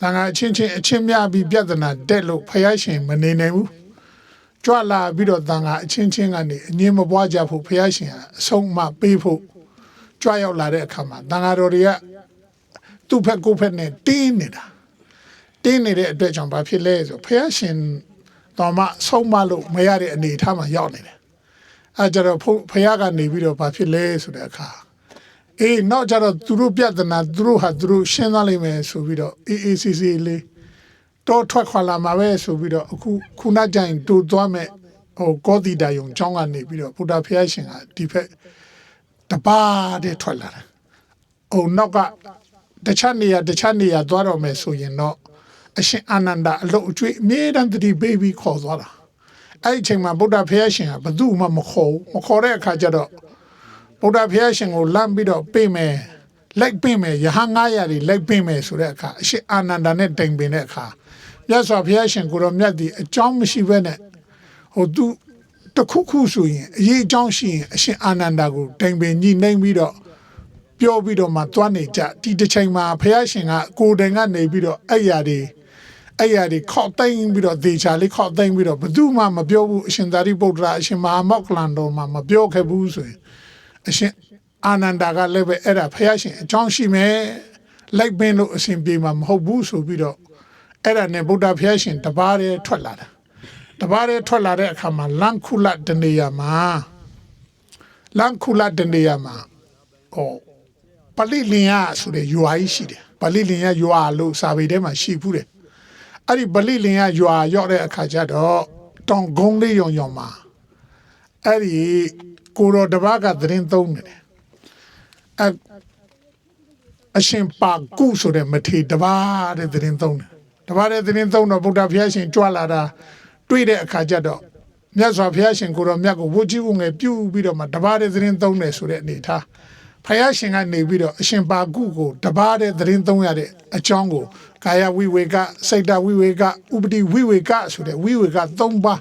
တန်ခါအချင်းချင်းအချင်းများပြီးပြဿနာတက်လို့ဖယားရှင်မနေနိုင်ဘူးကြွလာပြီးတော့တန်ခါအချင်းချင်းကနေအငင်းမပွားကြဖို့ဖယားရှင်ကအဆုံးအမပေးဖို့ကြွရောက်လာတဲ့အခါမှာတန်ခါတော်တွေကသူ့ဖက်ကိုယ့်ဖက်နဲ့တင်းနေတာတင်းနေတဲ့အတွက်ကြောင့်ဘာဖြစ်လဲဆိုဖယားရှင်တော်မှဆုံးမလို့မရတဲ့အနေအထားမှာရောက်နေတယ်အဲကြတော့ဖို့ဖယားကနေပြီးတော့ဘာဖြစ်လဲဆိုတဲ့အခါ အေးနောက်ကြတော့သူတို့ပြဿနာသူတို့ဟာသူတို့ရှင်းသွားလိမ့်မယ်ဆိုပြီးတော့ AACC လေးတော့ထွက်ခွာလာမှာပဲဆိုပြီးတော့အခုခုနကြိုင်တူသွားမဲ့ဟိုကောတိတာယုံကျောင်းကနေပြီးတော့ဘုရားဖျားရှင်ကဒီဖက်တပါးတဲ့ထွက်လာတယ်။ဟိုနောက်ကတခြားနေရာတခြားနေရာသွားတော့မယ်ဆိုရင်တော့အရှင်အာနန္ဒာအလုတ်အကျွေးအမြဲတမ်းတတိပေးပြီးခေါ်သွားတာ။အဲ့ဒီအချိန်မှာဗုဒ္ဓဖျားရှင်ကဘယ်သူမှမခေါ်ဘူးမခေါ်တဲ့အခါကျတော့ ဗုဒ္ဓဘုရားရှင်ကိုလမ်းပြီးတော့ပြင်မယ်လိုက်ပြင်မယ်ယဟန်900တွေလိုက်ပြင်မယ်ဆိုတဲ့အခါအရှင်အာနန္ဒာနဲ့တိမ်ပင်တဲ့အခါမြတ်စွာဘုရားရှင်ကိုရောမြတ်ဒီအကြောင်းမရှိဘဲနဲ့ဟိုသူတခုခုဆိုရင်အရေးအကြောင်းရှိရင်အရှင်အာနန္ဒာကိုတိမ်ပင်ညှိနှိမ့်ပြီးတော့ပြောပြီးတော့မှသွားနေကြဒီတစ်ချိန်မှာဘုရားရှင်ကကိုယ်တိုင်ကနေပြီးတော့အဲ့ရတွေအဲ့ရတွေခောက်သိမ့်ပြီးတော့ဒေချာလေးခောက်သိမ့်ပြီးတော့ဘယ်သူမှမပြောဘူးအရှင်သာရိပုတ္တရာအရှင်မဟာမောက္ကလန်တော်မှမပြောခဲ့ဘူးဆိုရင် အရှင်အာနန္ဒာကလည်းပဲအဲ့ဒါဖះရှင်အကြောင်းရှိမယ်လိုက်ပင်လို့အစဉ်ပြေမှာမဟုတ်ဘူးဆိုပြီးတော့အဲ့ဒါနဲ့ဗုဒ္ဓဖះရှင်တပါးတည်းထွက်လာတာတပါးတည်းထွက်လာတဲ့အခါမှာလန်ခုလတနေယာမှာလန်ခုလတနေယာမှာဟောပလိလင်ယဆိုတဲ့ရွာကြီးရှိတယ်ပလိလင်ယရွာလို့စာပေထဲမှာရှိဘူးတယ်အဲ့ဒီပလိလင်ယရွာရောက်တဲ့အခါကျတော့တောင်ကုန်းလေးယုံယုံမှာအဲ့ဒီ ကိုတော်တပတ်ကသတင်းသုံးနေတယ်အအရှင်ပါကုဆိုတဲ့မထေတပတ်တဲ့သတင်းသုံးတယ်တပတ်တဲ့သတင်းသုံးတော့ဗုဒ္ဓဘုရားရှင်ကြွလာတာတွေ့တဲ့အခါကျတော့မြတ်စွာဘုရားရှင်ကိုတော်မြတ်ကိုဝှကြီးဝငယ်ပြုပြီးတော့မှတပတ်တဲ့သတင်းသုံးတယ်ဆိုတဲ့အနေထားဘုရားရှင်ကနေပြီးတော့အရှင်ပါကုကိုတပတ်တဲ့သတင်းသုံးရတဲ့အကြောင်းကိုကာယဝိဝေကစိတ်တဝိဝေကဥပတိဝိဝေကဆိုတဲ့ဝိဝေက၃ပါး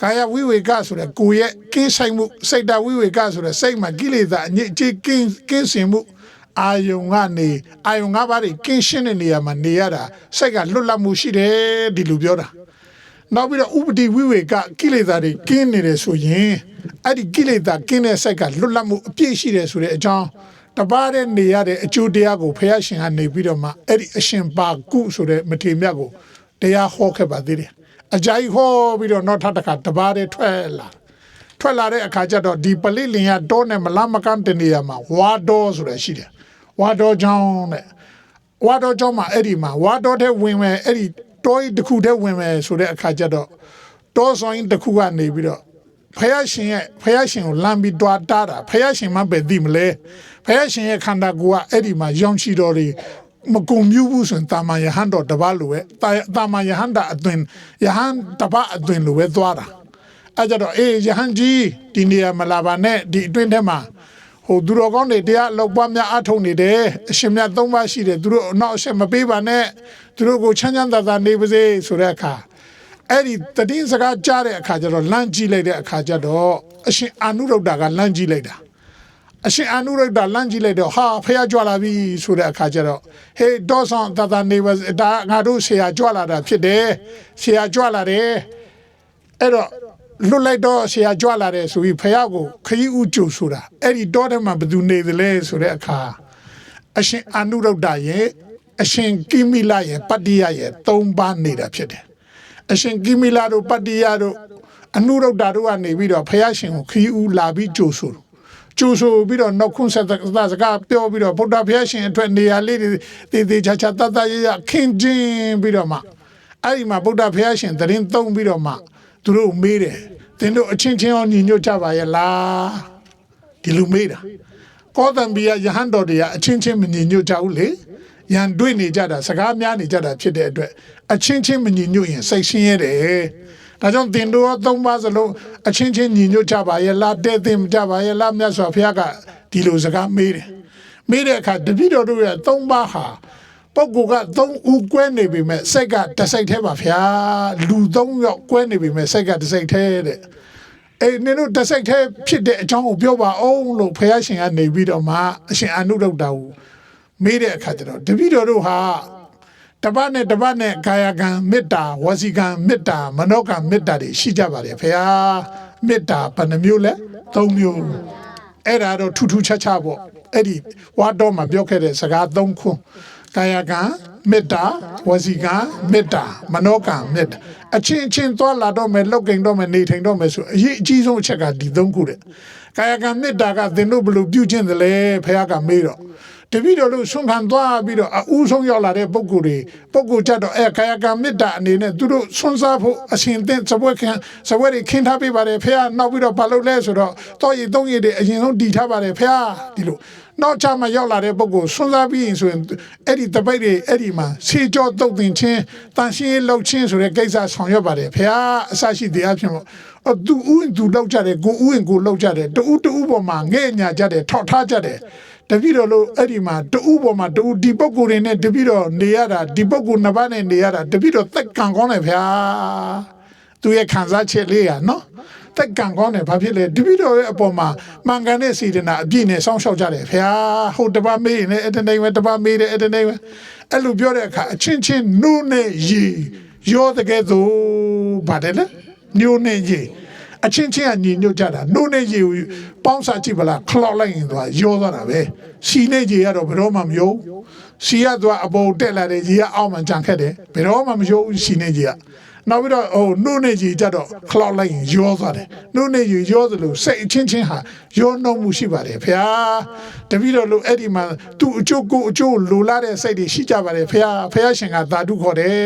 ကာယဝိဝေကဆိုတဲ့ကိုယ်ရဲ့ကင်းဆိုင်မှုစိတ်တဝိဝေကဆိုတဲ့စိတ်မှာကိလေသာအညစ်အကြေးကင်းကင်းစင်မှုအာယုံကနေအာယုံငါးပါးတွေကင်းရှင်းတဲ့နေရာမှာနေရတာစိတ်ကလွတ်လပ်မှုရှိတယ်ဒီလိုပြောတာနောက်ပြီးတော့ဥပတိဝိဝေကကိလေသာတွေကင်းနေတယ်ဆိုရင်အဲ့ဒီကိလေသာကင်းတဲ့စိတ်ကလွတ်လပ်မှုအပြည့်ရှိတယ်ဆိုတဲ့အကြောင်းတပါးတဲ့နေရတဲ့အကျိုးတရားကိုဖះရှင်ကနေပြီးတော့မှအဲ့ဒီအရှင်ပါကုဆိုတဲ့မထေမြတ်ကိုတရားဟောခဲ့ပါသေးတယ် အကြိုက်ဟောပြီးတော့နောက်ထပ်တစ်ခါတပါးတည်းထွက်လာထွက်လာတဲ့အခါကျတော့ဒီပလိလင်ရတောနဲ့မလမကန်တနေရာမှာဝါတော်ဆိုတာရှိတယ်ဝါတော်ချောင်းတဲ့ဝါတော်ချောင်းမှာအဲ့ဒီမှာဝါတော်တဲ့ဝင်မယ်အဲ့ဒီတောကြီးတစ်ခုတည်းဝင်မယ်ဆိုတဲ့အခါကျတော့တောဆောင်ကြီးတစ်ခုကနေပြီးတော့ဖယားရှင်ရဲ့ဖယားရှင်ကိုလမ်းပြီးတွားတားတာဖယားရှင်မပဲသိမလဲဖယားရှင်ရဲ့ခန္ဓာကိုယ်ကအဲ့ဒီမှာရောင်ချီတော်တွေ မကုံမြူးဘူးဆိုရင်တာမန်ယဟန်တော်တပါလိုပဲတာတာမန်ယဟန်တာအသွင်ယဟန်တပါအသွင်လိုပဲသွားတာအဲကြတော့အေးယဟန်ကြီးဒီနေရာမလာပါနဲ့ဒီအတွင်းထဲမှာဟိုသူတော်ကောင်းတွေတရားလောက်ပွားများအထုံနေတယ်အရှင်မြတ်သုံးပါးရှိတယ်သူတို့နောက်အဆက်မပေးပါနဲ့သူတို့ကိုချမ်းချမ်းသာသာနေပါစေဆိုတဲ့အခါအဲ့ဒီတတိယစကားကြားတဲ့အခါကျတော့လမ်းကြည့်လိုက်တဲ့အခါကျတော့အရှင်အာနုရုဒ္ဓကလမ်းကြည့်လိုက်တာ အရှင်အာနုရုဒ္ဓလမ်းကြည့်လိုက်တော့ဟာဖះကြွလာပြီဆိုတဲ့အခါကျတော့ဟေးဒေါဆောင်တတနေပါဒါငါတို့ဆရာကြွလာတာဖြစ်တယ်ဆရာကြွလာတယ်အဲ့တော့လွတ်လိုက်တော့ဆရာကြွလာတယ်ဆိုပြီးဖះကိုခရီးဥကြိုဆိုတာအဲ့ဒီတောထဲမှာဘယ်သူနေသလဲဆိုတဲ့အခါအရှင်အာနုရုဒ္ဓရဲ့အရှင်ကိမိလရဲ့ပတ္တိယရဲ့သုံးပါးနေတာဖြစ်တယ်အရှင်ကိမိလတို့ပတ္တိယတို့အနုရုဒ္ဓတို့ကနေပြီးတော့ဖះရှင်ကိုခရီးဦးလာပြီးကြိုဆိုတယ် ကြိုဆိုပြီးတော့နောက်ခွန်းဆက်သက်စကားပြောပြီးတော့ဗုဒ္ဓဘုရားရှင်အတွက်နေရာလေးတွေတည်တည်ချာချာတတ်တတ်ရရခင်းကျင်းပြီးတော့မှအဲ့ဒီမှာဗုဒ္ဓဘုရားရှင်တရင်သုံးပြီးတော့မှသူတို့မေးတယ်သင်တို့အချင်းချင်းအောင်ညီညွတ်ကြပါရဲ့လားဒီလိုမေးတာကောသံဘီယယဟန်တော်တွေကအချင်းချင်းမညီညွတ်ကြဘူးလေရန်တွေ့နေကြတာစကားများနေကြတာဖြစ်တဲ့အတွက်အချင်းချင်းမညီညွတ်ရင်စိတ်ဆင်းရဲတယ် ဒါကြောင့်တင်တို့ရောသုံးပါးစလုံးအချင်းချင်းညီညွတ်ကြပါရဲ့လားတဲ့တင်ကြပါရဲ့လားမြတ်စွာဘုရားကဒီလိုစကားမေးတယ်မေးတဲ့အခါတပည့်တော်တို့ရဲ့သုံးပါးဟာပုဂ္ဂိုလ်ကသုံးဦးကွဲနေပြီမဲ့စိတ်ကတစ်စိတ်ထဲပါဗျာလူသုံးယောက်ကွဲနေပြီမဲ့စိတ်ကတစ်စိတ်ထဲတဲ့အေးနင်တို့တစ်စိတ်ထဲဖြစ်တဲ့အကြောင်းကိုပြောပါအောင်လို့ဘုရားရှင်ကနေပြီးတော့မှအရှင်အနုရုဒ္ဓကိုမေးတဲ့အခါကျတော့တပည့်တော်တို့ဟာ တတပတ်နဲ့တပတ်နဲ့ကာယကံမေတ္တာဝစီကံမေတ္တာမနောကံမေတ္တာတွေရှိကြပါတယ်ဖေဟာမေတ္တာဘယ်နှမျိုးလဲ၃မျိုးအဲ့ဒါတော့ထူးထူးခြားခြားပေါ့အဲ့ဒီဝါတော့မှာပြောခဲ့တဲ့စကား၃ခုကာယကံမေတ္တာဝစီကံမေတ္တာမနောကံမေတ္တာအချင်းချင်းသွားလာတော့မယ်လောက်ကိန်တော့မယ်နေထိုင်တော့မယ်ဆိုအရေးအကြီးဆုံးအချက်ကဒီ၃ခုတဲ့ ကာယကံမေတ္တာကသင်တို့ဘယ်လိုပြုကျင့်သလဲဖေဟာကမေးတော့တပည့်တော်တို့ဆွမ်းခံသွားပြီးတော့အဦးဆုံးရောက်လာတဲ့ပုံကိုယ်တွေပုံကိုယ်ကြတော့အဲကာယကံမေတ္တာအနေနဲ့သူတို့ဆွမ်းစားဖို့အရှင်သင်စပွဲခံစပွဲတွေခင်းထားပေးပါတယ်ဖေဟာနောက်ပြီးတော့ဘာလုပ်လဲဆိုတော့တော့ရည်သုံးရည်တွေအရင်ဆုံးတည်ထားပါတယ်ဖေဟာဒီလို နောက်ချမှရောက်လာတဲ့ပုံကိုယ်ဆွမ်းစားပြီးရင်ဆိုရင်အဲ့ဒီတပိတ်တွေအဲ့ဒီမှာဆေးကြောတုတ်တင်ချင်းတန်ရှင်းရေးလှုပ်ချင်းဆိုတဲ့ကိစ္စဆောင်ရွက်ပါတယ်ဖေဟာအစရှိတရားဖြစ်လို့အသူဥင်သူလောက်ကြတယ်ကိုဥင်ကိုလောက်ကြတယ်တူတူပေါ်မှာငဲ့ညာကြတယ်ထောက်ထားကြတယ်တပည့်တော်လို့အဲ့ဒီမှာတူပေါ်မှာတူဒီပုဂ္ဂိုလ်တွေနဲ့တပည့်တော်နေရတာဒီပုဂ္ဂိုလ်နှစ်ပါးနဲ့နေရတာတပည့်တော်သက်ကံကောင်းတယ်ဗျာသူရဲ့ခံစားချက်လေးရနော် သက်ကံကောင်းတယ်ဘာဖြစ်လဲတပည့်တော်ရဲ့အပေါ်မှာမှန်ကန်တဲ့စေတနာအပြည့်နဲ့စောင့်ရှောက်ကြတယ်ဗျာဟုတ်တပတ်မေးရင်လည်းအဲ့တနေ့ပဲတပတ်မေးတယ်အဲ့တနေ့ပဲအဲ့လိုပြောတဲ့အခါအချင်းချင်းနုနဲ့ရေရောတကယ်ဆိုပါတယ်လေညိုနဲ့ရေအချင်းချင်းကညီညွတ်ကြတာနှုတ်နဲ့ရေကိုပေါင်းစားကြည့်ပလားခလောက်လိုက်ရင်သွားရောသွားတာပဲစီနဲ့ရေကတော့ဘယ်တော့မှမယုံစီကသွားအပေါ်တက်လာတဲ့ရေကအောက်မှာကြံခက်တယ်ဘယ်တော့မှမယုံစီနဲ့ရေက နောက်ပြီးတော့ဟိုနှုတ်နဲ့ရေကြတော့ခလောက်လိုက်ရင်ရောသွားတယ်နှုတ်နဲ့ရေရောသလိုစိတ်အချင်းချင်းဟာရောနှုံမှုရှိပါတယ်ဖျားတပည့်တော်လို့အဲ့ဒီမှာသူ့အကျိုးကိုအကျိုးလိုလားတဲ့စိတ်တွေရှိကြပါတယ်ဖျားဖျားရှင်ကသာဓုခေါ်တယ်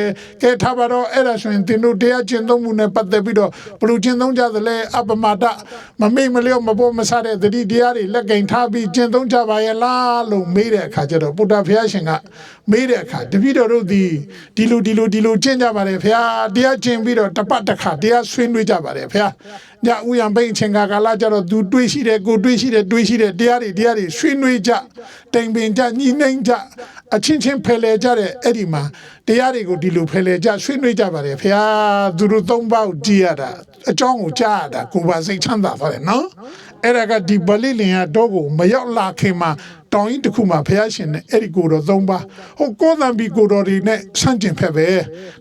ကဲထားပါတော့အဲ့ဒါဆိုရင်သင်တို့တရားကျင့်သုံးမှုနဲ့ပတ်သက်ပြီးတော့ဘလို့ကျင့်သုံးကြသလဲအပမတမမိတ်မလျော့မပေါ်မဆတဲ့သတိတရားတွေလက်ကင်ထားပြီးကျင့်သုံးကြပါရဲ့လားလို့မေးတဲ့အခါကျတော့ဗုဒ္ဓဖျားရှင်ကမေးတဲ့အခါတပည့်တော်တို့ဒီဒီလိုဒီလိုဒီလိုကျင့်ကြပါတယ်ဖျားတရားကျင့်ပြီးတော့တပတ်တစ်ခါတရားဆွေးနွေးကြပါတယ်ဖျားညဥယံပိန်ချင်းကကာလကျတော့သူတွေးရှိတယ်ကိုတွေးရှိတယ်တွေးရှိတယ်တရားတွေတရားတွေဆွေးနွေးကြတိမ်ပင်ကြညီနှိမ့်ကြအချင်းချင်းဖယ်လေကြတဲ့အဲ့ဒီမှာတရားတွေကိုဒီလိုဖယ်လေကြဆွေးနွေးကြပါတယ်ဖျားသူတို့သုံးပေါက်ကြည့်ရတာအကြောင်းကိုကြားရတာကိုယ်ပါစိတ်ချမ်းသာပါတယ်နော်အဲ့ဒါကဒီဗလိလင်ကတော့ကိုမရောက်လာခင်မှာ တောင်ကြီးတစ်ခုမှာဖះရှင်နဲ့အဲ့ဒီကိုတော်သုံးပါဟိုကိုသံဘီကိုတော်တွေနဲ့ဆန့်ကျင်ဖက်ပဲ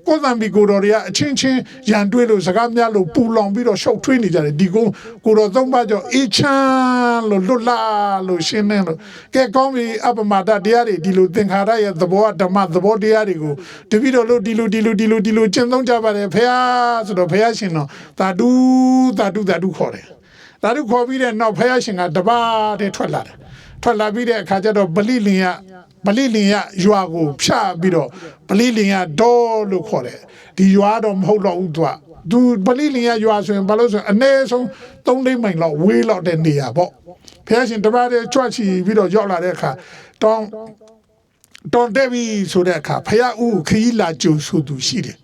ကိုသံဘီကိုတော်တွေကအချင်းချင်းရန်တွေးလို့စကားများလို့ပူလောင်ပြီးတော့ရှုပ်ထွေးနေကြတယ်ဒီကိုကိုတော်သုံးပါကြောင့်အေးချမ်းလို့လွတ်လာလို့ရှင်းနေလို့ကဲကောင်းပြီအပမတာတရားတွေဒီလိုသင်္ခါရရဲ့သဘောဓမ္မသဘောတရားတွေကိုတပည့်တော်လို့ဒီလိုဒီလိုဒီလိုဒီလိုကျင့်သုံးကြပါတယ်ဖះဆိုတော့ဖះရှင်တော့တာတူတာတူတာတူခေါ်တယ်တာတူခေါ်ပြီးတဲ့နောက်ဖះရှင်ကတပါးတည်းထွက်လာတယ် ထွက်လာပြီးတဲ့အခါကျတော့ဗလိလင်ရဗလိလင်ရရွာကိုဖြတ်ပြီးတော့ဗလိလင်ရဒေါ်လို့ခေါ်တယ်ဒီရွာတော့မဟုတ်တော့ဘူးသူကသူဗလိလင်ရရွာဆိုရင်ဘာလို့ဆိုရင်အနည်းဆုံး3လိမ့်မိုင်လောက်ဝေးလောက်တဲ့နေရာပေါ့ဖះရှင်တပါးတည်းကြွချီပြီးတော့ရောက်လာတဲ့အခါတောင်းတောင်းတက်ပြီဆိုတဲ့အခါဖះဦးခရီးလာကြိုဆိုသူရှိတယ်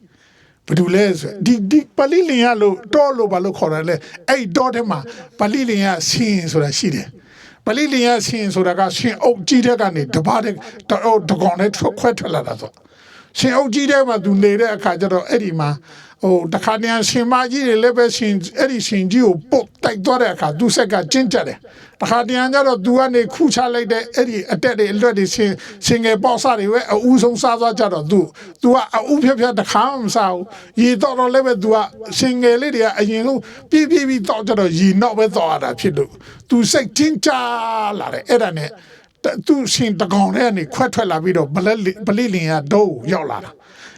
ဘယ်သူလဲဆိုရင်ဒီဒီပလီလင်ရလို့တောလို့ဘာလို့ခေါ်တယ်လဲအဲ့တောထဲမှာပလီလင်ရဆင်းဆိုတာရှိတယ် ပလိလင်ရဆင်ဆိုတာကရှင်အုပ်ကြီးတဲ့ကနေတပါးတဲ့တော့တကောင်နဲ့ထွက်ခွဲထွက်လာတာဆိုရှင်အုပ်ကြီးတဲ့မှာသူနေတဲ့အခါကျတော့အဲ့ဒီမှာ ဟိုတခါတည်းရှင်မကြီးတွေလည်းပဲရှင်အဲ့ဒီရှင်ကြီးကိုပုတ်တိုက်သွားတဲ့အခါသူဆက်ကကျင်းကြတယ်တခါတည်းကျတော့သူကနေခုချလိုက်တဲ့အဲ့ဒီအတက်တွေအလွတ်တွေရှင်ရှင်ငယ်ပေါ့စားတွေပဲအဦးဆုံးစားသွားကြတော့သူသူကအဦးဖြတ်ဖြတ်တခါမှမစားဘူးရေတော့တော့လည်းပဲသူကရှင်ငယ်လေးတွေကအရင်ဆုံးပြည့်ပြည့်ပြီးတော့ကြတော့ရေနောက်ပဲတော့ရတာဖြစ်လို့သူစိတ်ချင်းချလာတယ်အဲ့ဒါနဲ့သူရှင်တကောင်နဲ့ကနေခွက်ထွက်လာပြီးတော့ဗလက်ဗလိလင်ရဒိုးရောက်လာတာ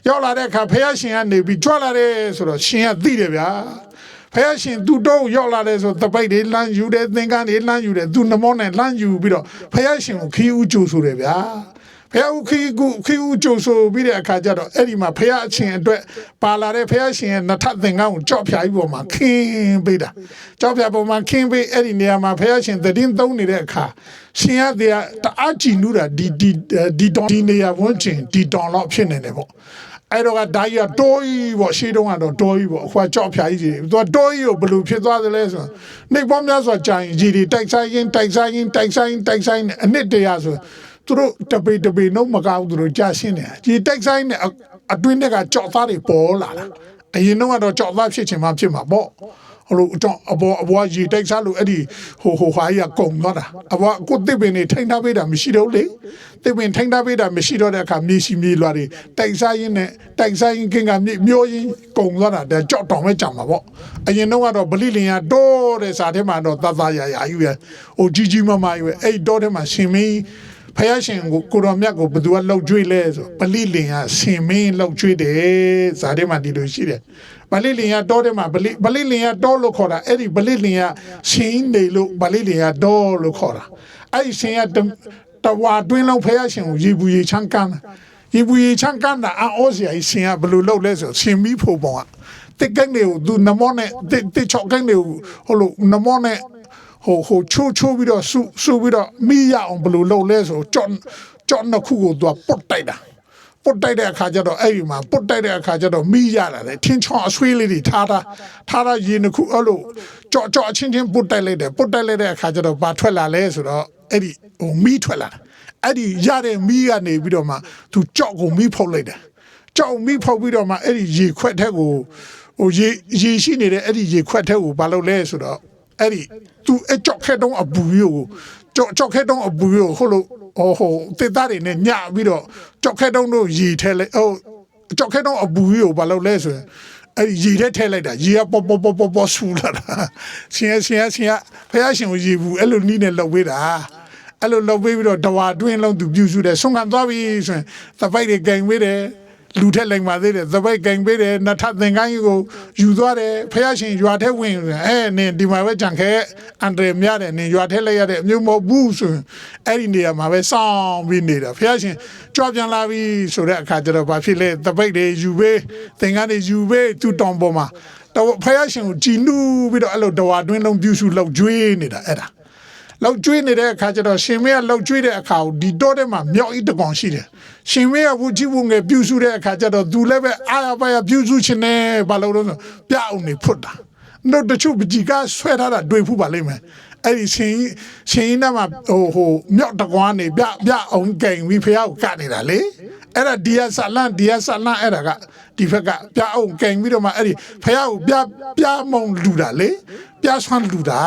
ရောက်လာတဲ့အခါဖះရှင်ကနေပြီးကြွလာတယ်ဆိုတော့ရှင်ကသိတယ်ဗျာဖះရှင်သူတော့ရောက်လာတယ်ဆိုတပိတ်တွေလမ်းယူတယ်သင်္ကန်းတွေလမ်းယူတယ်သူနမောနဲ့လမ်းယူပြီးတော့ဖះရှင်ကိုခီးဦးကြိုဆိုတယ်ဗျာဖះဦးခီးကူခီးဦးကြိုဆိုပြီးတဲ့အခါကျတော့အဲ့ဒီမှာဖះအချင်းအတွက်ပါလာတဲ့ဖះရှင်ရဲ့နှစ်ထပ်သင်္ကန်းကိုကြော့ဖြာကြီးပေါ်မှာခင်းပေးတာကြော့ဖြာပေါ်မှာခင်းပေးအဲ့ဒီနေရာမှာဖះရှင်သတည်င်းသုံးနေတဲ့အခါရှင်ရတဲ့တအားကြည်နူးတာဒီဒီဒီတောင်ဒီနေရာဝန်းကျင်ဒီတောင်လောက်ဖြစ်နေတယ်ပေါ့ အဲ့တော့ကဒါကြီးကတိုးကြီးပေါ့ရှေးတုန်းကတော့တိုးကြီးပေါ့အခုကကြော့ဖြာကြီးကြီးသူကတိုးကြီးကိုဘယ်လိုဖြစ်သွားသလဲဆိုတော့နေပေါင်းများစွာကြာရင်ကြီးတွေတိုက်ဆိုင်ရင်တိုက်ဆိုင်ရင်တိုက်ဆိုင်တိုက်ဆိုင်နဲ့အနှစ်တရာဆိုသူတို့တပေတပေနှုတ်မကောက်သူတို့ကြာရှင်းတယ်ကြီးတိုက်ဆိုင်နဲ့အတွင်းထဲကကြော့သားတွေပေါ်လာတာအရင်တော့ကတော့ကြော့သားဖြစ်ချင်မှဖြစ်မှာပေါ့ ဟိုလိုအတော့အပေါ်အပေါ်ရေတိုက်စားလို့အဲ့ဒီဟိုဟိုဟာကြီးကကုံသွားတာအပေါ်ကိုတစ်ပင်နေထိန်းထားပေးတာမရှိတော့လေတစ်ပင်ထိန်းထားပေးတာမရှိတော့တဲ့အခါမြေရှိမြေလွာတွေတိုက်စားရင်းနဲ့တိုက်စားရင်းကင်ကမြေမျိုးရင်းကုံသွားတာတဲ့ကြောက်တောင်ပဲကြောင်မှာပေါ့အရင်တော့ကတော့ဗလိလင်ရတော့တဲ့စာထဲမှာတော့သသရာရာကြီးပဲဟိုကြီးကြီးမမကြီးပဲအဲ့တော့ထဲမှာရှင်မင်းဖယားရှင်ကိုကိုတော်မြတ်ကိုဘယ်သူကလှုပ်ကြွေးလဲဆိုဗလိလင်ကရှင်မင်းလှုပ်ကြွေးတယ်ဇာထဲမှာဒီလိုရှိတယ် ဗလိလင်ကတောထဲမှာဗလိဗလိလင်ကတောလို့ခေါ်တာအဲ့ဒီဗလိလင်ကရှင်နေလို့ဗလိလင်ကတောလို့ခေါ်တာအဲ့ဒီရှင်ကတဝါတွင်းလုံးဖယားရှင်ကိုရေဘူးရေချမ်းကမ်းရေဘူးရေချမ်းကမ်းတာအောစရာရှင်ကဘယ်လိုလုပ်လဲဆိုရှင်မီးဖို့ပုံကတစ်ကန်းတွေကိုသူနမောနဲ့တစ်တစ်ချောက်ကန်းတွေကိုဟိုလိုနမောနဲ့ဟိုဟိုချိုးချိုးပြီးတော့ဆူဆူပြီးတော့မိရအောင်ဘယ်လိုလုပ်လဲဆိုကြော့ကြော့နှစ်ခုကိုသူကပုတ်တိုက်တာ ပုတ်တိုက်တဲ့အခါကျတော့အဲ့ဒီမှာပုတ်တိုက်တဲ့အခါကျတော့မိရတာလေထင်းချောင်းအဆွေးလေးတွေထားတာထားတာရေနှစ်ခုအဲ့လိုကြော့ကြော့အချင်းချင်းပုတ်တိုက်လိုက်တယ်ပုတ်တိုက်လိုက်တဲ့အခါကျတော့ဘာထွက်လာလဲဆိုတော့အဲ့ဒီဟိုမိထွက်လာအဲ့ဒီရတဲ့မိကနေပြီးတော့မှသူကြော့ကိုမိဖုတ်လိုက်တယ်ကြော့မိဖုတ်ပြီးတော့မှအဲ့ဒီရေခွက်ထက်ကိုဟိုရေရေရှိနေတဲ့အဲ့ဒီရေခွက်ထက်ကိုဘာလုပ်လဲဆိုတော့အဲ့ဒီသူအကြောက်ခဲတုံးအပူရိုးကြော က်ကြောက်ခဲတုံးအပူရိုးဟိုလိုဟိုဟိုတေသားတွေနဲ့ညပြီးတော့ကြောက်ခဲတုံးတို့ရီထဲလိုက်ဟိုကြောက်ခဲတုံးအပူရိုးဘာလို့လဲဆိုရင်အဲ့ဒီရီထဲထဲလိုက်တာရီကပေါ်ပေါ်ပေါ်ပေါ်ပေါ်ဆူလာတာရှင်ရရှင်ရရှင်ရဖះရှင်ကိုရီဘူးအဲ့လိုနီးနဲ့လောက်ဝေးတာအဲ့လိုလောက်ဝေးပြီးတော့တဝါတွင်းလုံးသူပြူစုတယ်ဆုံးခံသွားပြီဆိုရင်သပိုက်တွေကင်ဝေးတယ် လူထက်လိမ်ပါသေးတယ်သပိတ်ကင်ပေးတယ်နတ်ထသင်္ကန်းကြီးကိုယူသွားတယ်ဖះရှင်ရွာထဲဝင်အဲနင်ဒီမှာပဲကြံခဲအန်ဒရများတယ်နင်ရွာထဲလိုက်ရတဲ့အမျိုးမဟုတ်ဘူးဆိုရင်အဲ့ဒီနေရာမှာပဲစောင်းပြီးနေတာဖះရှင်ကြွားပြန်လာပြီဆိုတဲ့အခါကျတော့ဘာဖြစ်လဲသပိတ်တွေယူပေးသင်္ကန်းတွေယူပေးသူ့တောင်ပေါ်မှာတော့ဖះရှင်ကိုကြည်နူးပြီးတော့အဲ့လိုတဝါတွင်းလုံးပြူစုလောက်ကျွေးနေတာအဲ့ဒါ လောက်ကျွေးနေတဲ့အခါကျတော့ရှင်မေကလောက်ကျွေးတဲ့အခါကိုဒီတော့ထဲမှာမြောက်ဤတစ်ကောင်ရှိတယ်ရှင်မေကဘူးကြည့်ဘူးငယ်ပြူစုတဲ့အခါကျတော့သူလည်းပဲအာရပါရပြူစုချင်တယ်ဘာလို့လဲဆိုပြအောင်နေဖွတ်တာတို့တချို့ပကြီးကဆွဲထားတာတွေ့ဖူးပါလိမ့်မယ်အဲ့ဒီရှင်ရှင်ကြီးနဲ့မှဟိုဟိုမြောက်တကွားနေပြပြအောင်ကင်ပြီးဖះကိုကနေတာလေ အဲ့ဒါဒီယဆလန်ဒီယဆလန်အဲ့ဒါကဒီဘက်ကပြအောင်ကင်ပြီးတော့မှအဲ့ဒီဖះကိုပြပြမုံလူတာလေပြဆွမ်းလူတာ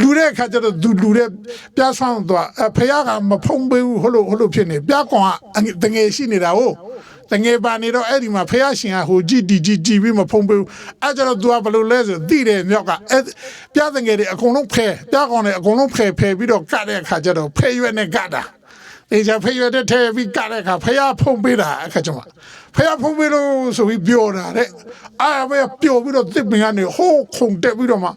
လူတဲ့အခါကျတော့သူလူတဲ့ပြဆွမ်းတော့ဖះကမဖုံးပေးဘူးဟိုလိုဟိုလိုဖြစ်နေပြကောင်ကတငယ်ရှိနေတာဟုတ်တငယ်ပါနေတော့အဲ့ဒီမှာဖះရှင်ကဟိုကြည်တီကြည်ကြည်ပြီးမဖုံးပေးဘူးအဲ့ကျတော့ तू ကဘယ်လိုလဲဆိုသိတယ်မြောက်ကအဲ့ပြတငယ်တွေအကုန်လုံးဖဲပြကောင်တွေအကုန်လုံးဖဲဖဲပြီးတော့ကတဲ့အခါကျတော့ဖဲရွက်နဲ့ကတာ တေချာဖဲရွက်တဲ့ထဲပြီးကတဲ့အခါဖះဖုံးပေးတာအခါကျမှဖះဖုံးပေးလို့ဆိုပြီးပြောတာတဲ့အဲ့ဘယ်ပျော်ပြီးတော့တစ်ပင်ကနေဟိုးခုန်တက်ပြီးတော့မှ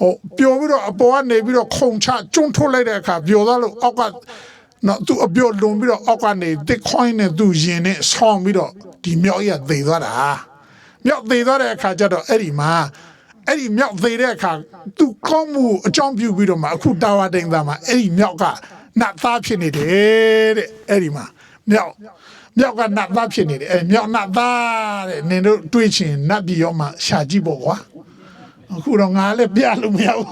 ဟိုပျော်ပြီးတော့အပေါ်ကနေပြီးတော့ခုံချကျွန်းထုတ်လိုက်တဲ့အခါပျော်သွားလို့အောက်ကနော်သူအပျော်လွန်ပြီးတော့အောက်ကနေတစ်ခွိုင်းနဲ့သူရင်နဲ့ဆောင်းပြီးတော့ဒီမြောက်ရသေသွားတာမြောက်သေသွားတဲ့အခါကျတော့အဲ့ဒီမှာအဲ့ဒီမြောက်သေတဲ့အခါသူကောင်းမှုအကြောင်းပြုပြီးတော့မှအခုတာဝတိန်သားမှာအဲ့ဒီမြောက်က နတ်သားဖြစ်နေတယ်တဲ့အဲ့ဒီမှာမြောက်မြောက်ကနတ်သားဖြစ်နေတယ်အဲ့မြောက်နတ်သားတဲ့နင်တို့တွေးချင်နတ်ပြည်ရောမှရှာကြည့်ပေါ့ကွာအခုတော့ငါလည်းပြလို့မရဘူး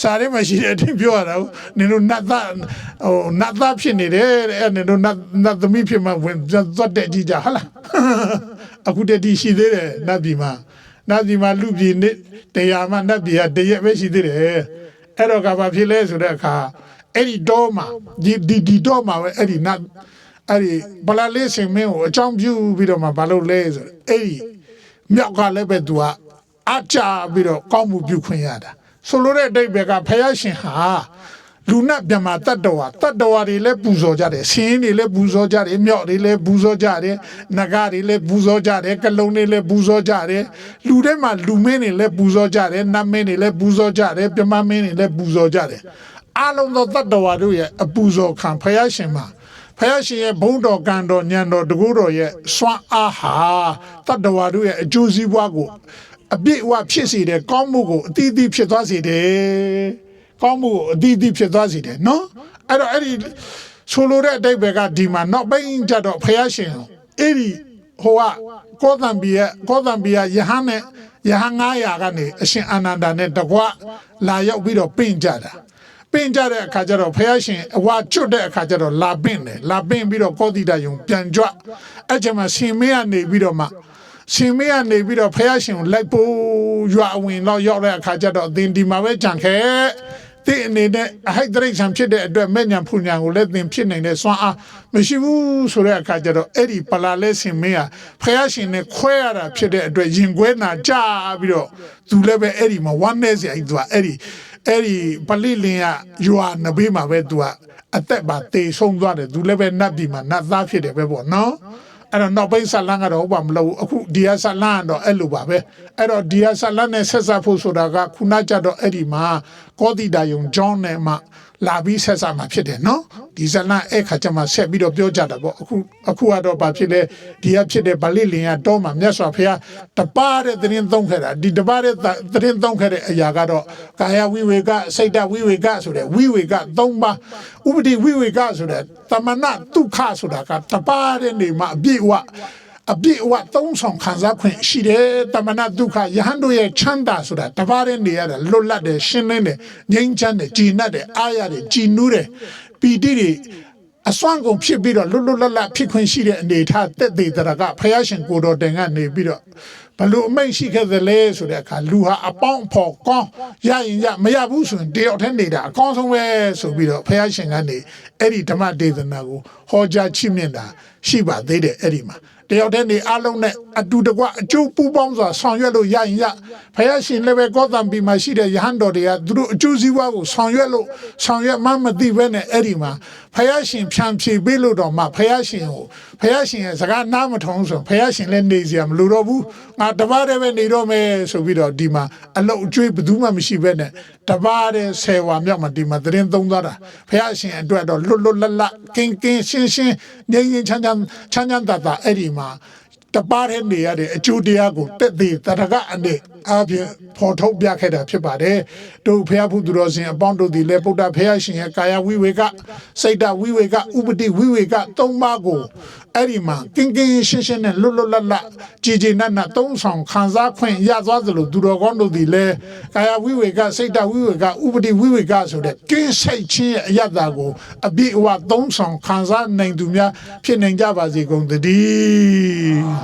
စားရဲမရှိတဲ့အထိပြောရတာကိုနင်တို့နတ်သားဟိုနတ်သားဖြစ်နေတယ်တဲ့အဲ့နင်တို့နတ်နတ်သမီးဖြစ်မှဝင်သွားတဲ့ကြည့်ကြဟာလားအခုတည်းဒီရှိသေးတယ်နတ်ပြည်မှာနတ်ပြည်မှာလူပြည်နေတရားမှနတ်ပြည်ကတရက်ပဲရှိသေးတယ်အဲ့တော့ကဘာဖြစ်လဲဆိုတဲ့အခါ အဲ့ဒီတော့မှာဒီဒီဒီတော့မှာပဲအဲ့ဒီနတ်အဲ့ဒီဘလာလေးစင်မင်းကိုအကြောင်းပြုပြီးတော့မှဘာလို့လဲဆိုတော့အဲ့ဒီမြောက်ကလည်းပဲသူကအကြပြီးတော့ကောင်းမှုပြုခွင့်ရတာဆိုလိုတဲ့အတိတ်ဘက်ကဖယားရှင်ဟာလူနဲ့မြမတတ္တဝါတတ္တဝါတွေလည်းပူဇော်ကြတယ်ဆင်းတွေလည်းပူဇော်ကြတယ်မြောက်တွေလည်းပူဇော်ကြတယ်နဂါတွေလည်းပူဇော်ကြတယ်ကလုံးတွေလည်းပူဇော်ကြတယ်လူထဲမှာလူမင်းတွေလည်းပူဇော်ကြတယ်နတ်မင်းတွေလည်းပူဇော်ကြတယ်ပြမမင်းတွေလည်းပူဇော်ကြတယ် အလုံးသောတတ္တဝါတို့ရဲ့အပူဇော်ခံဖယားရှင်မှာဖယားရှင်ရဲ့ဘုံတော်ကံတော်ညံတော်တကူတော်ရဲ့စွမ်းအားဟာတတ္တဝါတို့ရဲ့အကျိုးစီးပွားကိုအပြည့်အဝဖြစ်စေတယ်ကောင်းမှုကိုအတီးတီးဖြစ်သွားစေတယ်ကောင်းမှုကိုအတီးတီးဖြစ်သွားစေတယ်နော်အဲ့တော့အဲ့ဒီဆိုလိုတဲ့အတိတ်ဘက်ကဒီမှာနောက်ပိုင်းကျတော့ဖယားရှင်အဲ့ဒီဟိုကကောသံဘီရဲ့ကောသံဘီရဲ့ယဟန်နဲ့ယဟန်900ကနေအရှင်အာနန္ဒာနဲ့တကွလာရောက်ပြီးတော့ပင့်ကြတာ ပင့်ကြတဲ့အခါကျတော့ဖယားရှင်အဝါကျွတ်တဲ့အခါကျတော့လာပင့်တယ်လာပင့်ပြီးတော့ကောတိတယုံပြန်ကြွအဲ့ချိန်မှာရှင်မင်းကနေပြီးတော့မှရှင်မေကနေပြီးတော့ဖះရှင်ကိုလိုက်ပို့ရွာအဝင်တော့ရောက်တဲ့အခါကျတော့အသင်ဒီမှာပဲကြံခဲတဲ့အနေနဲ့အဟိတ်တရိတ်ဆံဖြစ်တဲ့အတွက်မဲ့ညာဖူညာကိုလည်းသင်ဖြစ်နိုင်တဲ့စွမ်းအားမရှိဘူးဆိုတဲ့အခါကျတော့အဲ့ဒီပလာလဲရှင်မေကဖះရှင်နဲ့ခွဲရတာဖြစ်တဲ့အတွက်ရင်ခွဲနာကြပြီးတော့သူလည်းပဲအဲ့ဒီမှာဝမ်းနေစရာကြီးသူကအဲ့ဒီ အဲ့ဒီပလိလင်ကရွာနဘေးမှာပဲသူကအသက်ပါတေဆုံးသွားတယ်သူလည်းပဲနတ်ပြည်မှာနတ်သားဖြစ်တယ်ပဲပေါ့နော်အဲ့တော့နောက်ပိုင်းဇတ်လန်းကတော့ဘာမလို့အခုဒီဟာဇတ်လန်းကတော့အဲ့လိုပါပဲအဲ့တော့ဒီဟာဇတ်လန်းနဲ့ဆက်ဆက်ဖို့ဆိုတာကခုနကြတော့အဲ့ဒီမှာကောတိတာယုံဂျွန်နဲ့မှ လာပြီးဆက်ဆက်မှာဖြစ်တယ်နော်ဒီဇတ်လန်းအဲ့ခါကျမှဆက်ပြီးတော့ပြောကြတာပေါ့အခုအခုကတော့ဘာဖြစ်လဲဒီဟာဖြစ်တဲ့ဗလိလင်ကတော့မှမြတ်စွာဘုရားတပါးတဲ့သတင်းသုံးခဲ့တာဒီတပါးတဲ့သတင်းသုံးခဲ့တဲ့အရာကတော့ကာယဝိဝေကစိတ်တဝိဝေကဆိုတဲ့ဝိဝေက၃ပါးဥပတိဝိဝေကဆိုတဲ့တမနာဒုက္ခဆိုတာကတပါးတဲ့နေမှာအပြည့်အဝ အပြည့်အဝသုံးဆောင်ခံစားခွင့်ရှိတယ်တမနာဒုက္ခယဟန်တို့ရဲ့ချမ်းသာဆိုတာတပါးတဲ့နေရတယ်လွတ်လပ်တယ်ရှင်းလင်းတယ်ငြိမ်းချမ်းတယ်ကြည်နပ်တယ်အားရတယ်ကြည်နူးတယ်ပီတိတွေအစွမ်းကုန်ဖြစ်ပြီးတော့လွတ်လွတ်လပ်လပ်ဖြစ်ခွင့်ရှိတဲ့အနေထားတက်သေးတရကဖယားရှင်ကိုတော်တင်ကနေပြီးတော့ဘလို့အမိတ်ရှိခဲ့သလဲဆိုတဲ့အခါလူဟာအပေါင်းအဖော်ကောင်းရရင်ရမရဘူးဆိုရင်တယောက်တည်းနေတာအကောင်းဆုံးပဲဆိုပြီးတော့ဖယားရှင်ကနေအဲ့ဒီဓမ္မဒေသနာကိုဟောကြားချီးမြှင့်တာရှိပါသေးတယ်အဲ့ဒီမှာ တယောက်တည်းနေအလုံးနဲ့အတူတကွအကျိုးပူပေါင်းစွာဆောင်ရွက်လို့ရရင်ရဖယားရှင်လည်းပဲကောသံပီမှာရှိတဲ့ယဟန်တော်တွေကသူတို့အကျိုးစီးပွားကိုဆောင်ရွက်လို့ဆောင်ရွက်မှမသိဘဲနဲ့အဲ့ဒီမှာဖယားရှင်ဖြန့်ဖြေပေးလို့တော့မှဖယားရှင်ကိုဖယားရှင်ရဲ့စကားနားမထုံးဆိုဖယားရှင်လည်းနေစရာမလိုတော့ဘူးငါတပါးတည်းပဲနေတော့မယ်ဆိုပြီးတော့ဒီမှာအလုတ်အကျွေးဘယ်သူမှမရှိဘဲနဲ့တပါးတည်းဆယ်ဝါမြောက်မှာဒီမှာသတင်းသုံးသွားတာဖယားရှင်အတွက်တော့လွတ်လွတ်လပ်လပ်ကင်းကင်းရှင်းရှင်းငြိမ်းငြိမ်းချမ်းချမ်းချမ်းချမ်းသာသာအဲ့ဒီမှာ တပါးတဲ့နေရတဲ့အကျိုးတရားကိုတက်သေးတရကအနေအပြင်ဖော်ထုတ်ပြခဲ့တာဖြစ်ပါတယ်တို့ဖះဖုသူတော်စင်အပေါင်းတို့ဒီလေဗုဒ္ဓဖះရှင်ရဲ့ကာယဝိဝေကစိတ်တဝိဝေကဥပတိဝိဝေကသုံးပါးကိုအဲ့ဒီမှာကင်းကင်းရှင်းရှင်းနဲ့လွတ်လွတ်လပ်လပ်ကြည်ကြည်နက်နက်သုံးဆောင်ခံစားခွင့်ရသွားသလိုသူတော်ကောင်းတို့ဒီလေကာယဝိဝေကစိတ်တဝိဝေကဥပတိဝိဝေကဆိုတဲ့ကင်းစိတ်ချင်းရဲ့အယတ္တာကိုအပြည့်အဝသုံးဆောင်ခံစားနိုင်သူများဖြစ်နိုင်ကြပါစေကုန်သတည်း